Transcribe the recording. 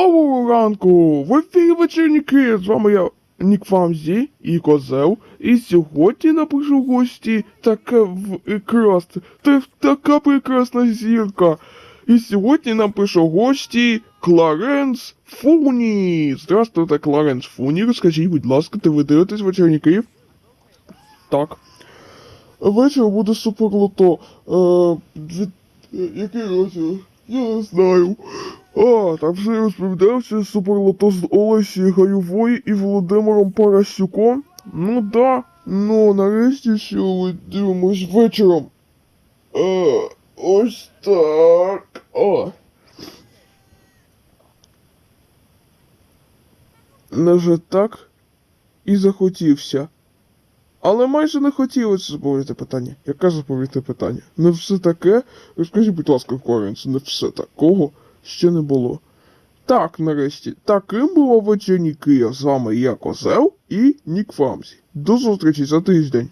Доброго ранку! В ефірі вечірніки! З вами я Нік Фамзі і Козел. І сьогодні напишу гості така в- красна, та, така прекрасна зірка. І сьогодні нам пише гості Кларенс Фуні. Здравствуйте, Кларенс Фуні. Розкажіть, будь ласка, ти ви дивитесь вечірніки? Так. Вечір буде супер лото. Е, від... е, Який розділ? Я не знаю. А, там вже розповідався суперлото з Олесі Гайової і Володимиром Парасюком. Ну да. Ну, нарешті що дивимось вечором. Е, ось так. О. Неже так і захотівся. Але майже не хотілося заповнити питання. Яке заповнити питання? Не все таке. Розкажіть, будь ласка, Коренс, не все такого ще не було. Так, нарешті, таким було вечірні Кия З вами я Козел і Нік Фамсі. До зустрічі за тиждень.